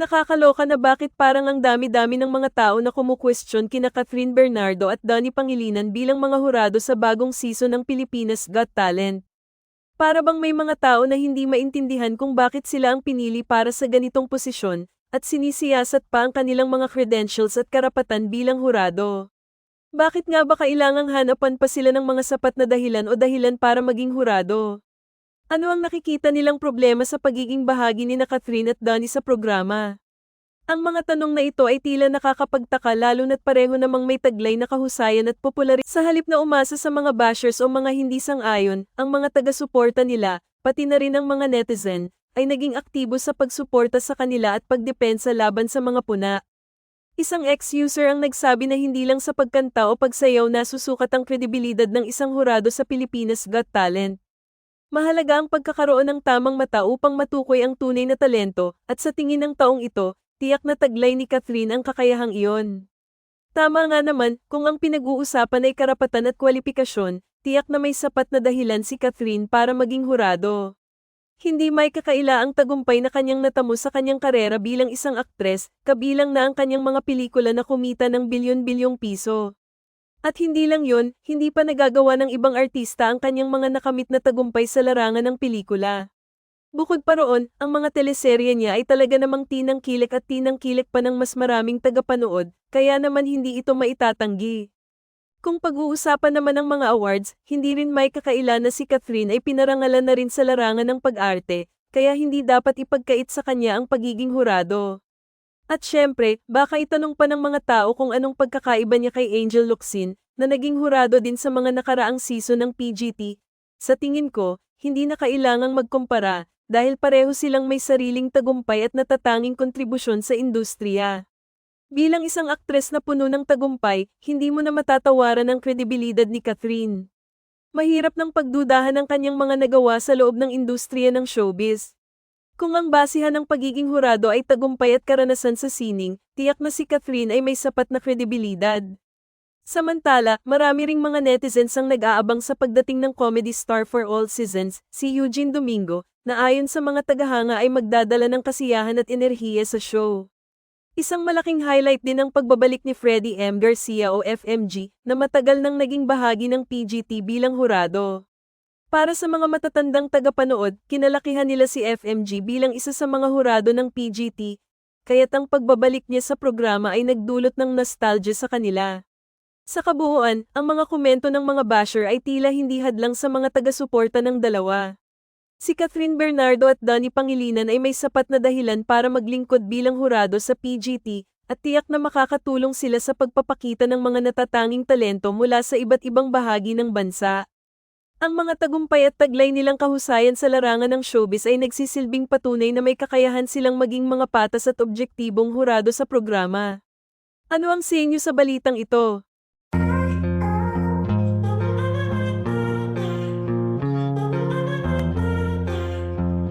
Nakakaloka na bakit parang ang dami-dami ng mga tao na kumukwestiyon kina Catherine Bernardo at Donnie Pangilinan bilang mga hurado sa bagong season ng Pilipinas Got Talent. Para bang may mga tao na hindi maintindihan kung bakit sila ang pinili para sa ganitong posisyon, at sinisiyasat pa ang kanilang mga credentials at karapatan bilang hurado. Bakit nga ba kailangang hanapan pa sila ng mga sapat na dahilan o dahilan para maging hurado? Ano ang nakikita nilang problema sa pagiging bahagi ni na Catherine at Donnie sa programa? Ang mga tanong na ito ay tila nakakapagtaka lalo na't pareho namang may taglay na kahusayan at popular sa halip na umasa sa mga bashers o mga hindi sang-ayon, ang mga taga-suporta nila, pati na rin ang mga netizen, ay naging aktibo sa pagsuporta sa kanila at pagdepensa laban sa mga puna. Isang ex-user ang nagsabi na hindi lang sa pagkanta o pagsayaw na susukat ang kredibilidad ng isang hurado sa Pilipinas Got Talent. Mahalaga ang pagkakaroon ng tamang mata upang matukoy ang tunay na talento, at sa tingin ng taong ito, tiyak na taglay ni Catherine ang kakayahang iyon. Tama nga naman, kung ang pinag-uusapan ay karapatan at kwalifikasyon, tiyak na may sapat na dahilan si Catherine para maging hurado. Hindi may kakaila ang tagumpay na kanyang natamo sa kanyang karera bilang isang aktres, kabilang na ang kanyang mga pelikula na kumita ng bilyon-bilyong piso. At hindi lang yon, hindi pa nagagawa ng ibang artista ang kanyang mga nakamit na tagumpay sa larangan ng pelikula. Bukod pa roon, ang mga teleserye niya ay talaga namang tinang kilik at tinang kilik pa ng mas maraming tagapanood, kaya naman hindi ito maitatanggi. Kung pag-uusapan naman ng mga awards, hindi rin may kakaila na si Catherine ay pinarangalan na rin sa larangan ng pag-arte, kaya hindi dapat ipagkait sa kanya ang pagiging hurado. At syempre, baka itanong pa ng mga tao kung anong pagkakaiba niya kay Angel Locsin, na naging hurado din sa mga nakaraang season ng PGT. Sa tingin ko, hindi na kailangang magkumpara, dahil pareho silang may sariling tagumpay at natatanging kontribusyon sa industriya. Bilang isang aktres na puno ng tagumpay, hindi mo na matatawaran ang kredibilidad ni Catherine. Mahirap ng pagdudahan ang kanyang mga nagawa sa loob ng industriya ng showbiz. Kung ang basihan ng pagiging hurado ay tagumpay at karanasan sa sining, tiyak na si Catherine ay may sapat na kredibilidad. Samantala, marami ring mga netizens ang nag-aabang sa pagdating ng comedy star for all seasons, si Eugene Domingo, na ayon sa mga tagahanga ay magdadala ng kasiyahan at enerhiya sa show. Isang malaking highlight din ang pagbabalik ni Freddie M. Garcia o FMG, na matagal nang naging bahagi ng PGT bilang hurado. Para sa mga matatandang tagapanood, kinalakihan nila si FMG bilang isa sa mga hurado ng PGT, kaya't ang pagbabalik niya sa programa ay nagdulot ng nostalgia sa kanila. Sa kabuuan, ang mga komento ng mga basher ay tila hindi hadlang sa mga taga-suporta ng dalawa. Si Catherine Bernardo at Donnie Pangilinan ay may sapat na dahilan para maglingkod bilang hurado sa PGT, at tiyak na makakatulong sila sa pagpapakita ng mga natatanging talento mula sa iba't ibang bahagi ng bansa. Ang mga tagumpay at taglay nilang kahusayan sa larangan ng showbiz ay nagsisilbing patunay na may kakayahan silang maging mga patas at objektibong hurado sa programa. Ano ang sinyo sa balitang ito?